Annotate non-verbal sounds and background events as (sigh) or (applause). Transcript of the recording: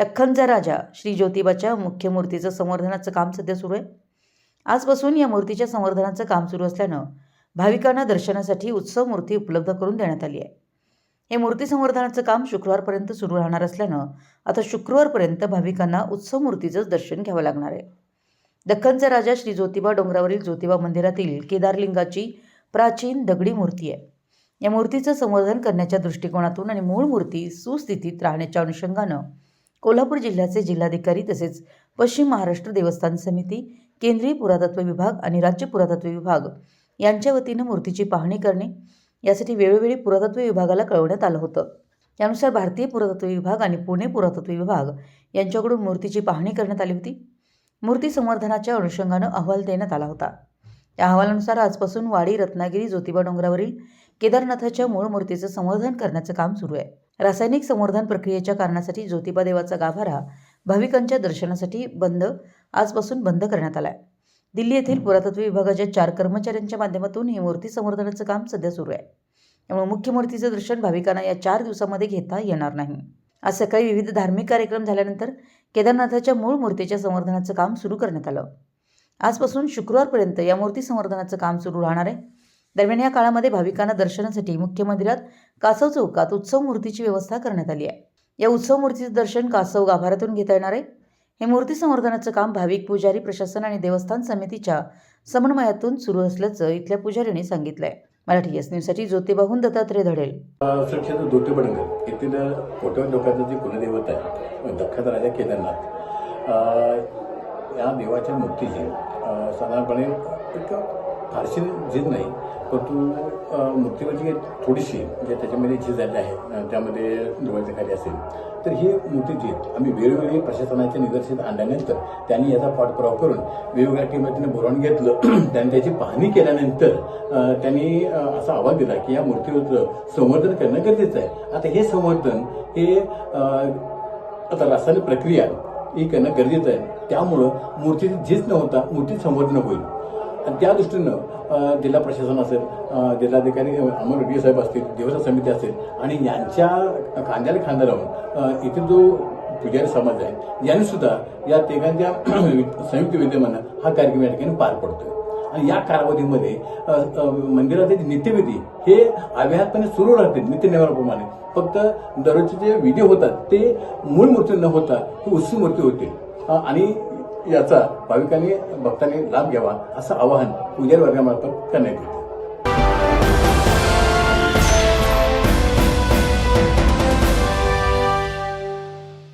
दख्खनचा राजा श्री ज्योतिबाच्या मुख्य मूर्तीचं संवर्धनाचं काम सध्या सुरू आहे. आजपासून या मूर्तीच्या संवर्धनाचं काम सुरू असल्यानं भाविकांना दर्शनासाठी उत्सव मूर्ती उपलब्ध करून देण्यात आली आहे. हे मूर्ती संवर्धनाचं काम शुक्रवारपर्यंत सुरू राहणार असल्यानं आता शुक्रवारपर्यंत भाविकांना उत्सव मूर्तीचंच दर्शन घ्यावं लागणार आहे. दख्खनचा राजा श्री ज्योतिबा डोंगरावरील ज्योतिबा मंदिरातील केदारलिंगाची प्राचीन दगडी मूर्ती आहे. या मूर्तीचं संवर्धन करण्याच्या दृष्टिकोनातून आणि मूळ मूर्ती सुस्थितीत राहण्याच्या अनुषंगानं कोल्हापूर जिल्ह्याचे जिल्हाधिकारी तसेच पश्चिम महाराष्ट्र देवस्थान समिती केंद्रीय पुरातत्व विभाग आणि राज्य पुरातत्व विभाग यांच्या वतीनं मूर्तीची पाहणी करणे यासाठी वेळोवेळी पुरातत्व विभागाला कळवण्यात आलं होतं. त्यानुसार भारतीय पुरातत्व विभाग आणि पुणे पुरातत्व विभाग यांच्याकडून मूर्तीची पाहणी करण्यात आली होती. मूर्ती संवर्धनाच्या अनुषंगानं अहवाल देण्यात आला होता. या अहवालानुसार आजपासून वाडी रत्नागिरी ज्योतिबा डोंगरावरील केदारनाथाच्या मूळ मूर्तीचं संवर्धन करण्याचं काम सुरू आहे. रासायनिक संवर्धन प्रक्रियेच्या कारणासाठी ज्योतिबा देवाचा गाभारा भाविकांच्या दर्शनासाठी बंद आजपासून बंद करण्यात आला आहे दिल्ली येथील पुरातत्व विभागाच्या चार कर्मचाऱ्यांच्या माध्यमातून ही मूर्ती संवर्धनाचं काम सध्या सुरू आहे. त्यामुळे मुख्य मूर्तीचं दर्शन भाविकांना या चार दिवसामध्ये घेता येणार नाही. आज सकाळी विविध धार्मिक कार्यक्रम झाल्यानंतर केदारनाथाच्या मूळ मूर्तीच्या संवर्धनाचं काम सुरू करण्यात आलं. आजपासून शुक्रवारपर्यंत या मूर्ती संवर्धनाचं काम सुरू राहणार आहे. दरम्यान या काळामध्ये भाविकांना दर्शनासाठी मुख्य मंदिरात कासव चौकात उत्सव मूर्तीची व्यवस्था करण्यात आली आहे. या उत्सव मूर्तीचं दर्शन कासव गाभाऱ्यातून घेता येणार आहे. हे मूर्ती संवर्धनाचं काम भाविक पुजारी प्रशासन आणि देवस्थान समितीच्या समन्वयातून सुरू असल्याचं इथल्या पुजाऱ्यांनी सांगितलंय. मराठी एस न्यूजसाठी ज्योतिबाहून दत्तात्रय धडेल सुरक्षेचं येथील कोटवण लोकांचं जे कुलदैवत आहे म्हणजे दख्खन राजा केदारनाथ. या देवाच्या मूर्तीची साधारणपणे एक फारशी झीज नाही. परंतु मूर्तीवरची थोडीशी म्हणजे त्याच्यामध्ये झीज झाली आहे त्यामध्ये डोळ्याचं कार्य असेल तर ही मूर्ती झीज आम्ही वेगवेगळी प्रशासनाच्या निदर्शनात आणल्यानंतर त्यांनी याचा पाठपुरावा करून वेगवेगळ्या टीमने बोलावून घेतलं. (clears throat) त्यांनी त्याची पाहणी केल्यानंतर त्यांनी असा आवाज दिला की या मूर्तीवरचं संवर्धन करणं गरजेचं आहे. आता हे संवर्धन हे आता रासायनिक प्रक्रिया ही करणं गरजेचं आहे. त्यामुळं मूर्तीची झीज न होता मूर्ती संवर्धन होईल. आणि त्या दृष्टीनं जिल्हा प्रशासन असेल जिल्हाधिकारी अमोल डी साहेब असतील देवस्थान समिती असेल आणि यांच्या खांद्याला खांदा लावून इथे जो पुजारी समाज आहे यांनी सुद्धा या तिघांच्या (clears throat) संयुक्त विद्यमानं हा कार्यक्रम या ठिकाणी पार पडतोय. आणि या कालावधीमध्ये मंदिराचे जे नित्यविधी हे अव्याहतपणे सुरू राहतील नित्यनियमाप्रमाणे फक्त दररोजचे जे विधी होतात ते मूळ मूर्ती न होता ती उत्सव मूर्ती होतील. आणि याचा भाविकांनी भक्तांनी लाभ घ्यावा असं आवाहन पुजारी वर्गामार्फत करण्यात येतं.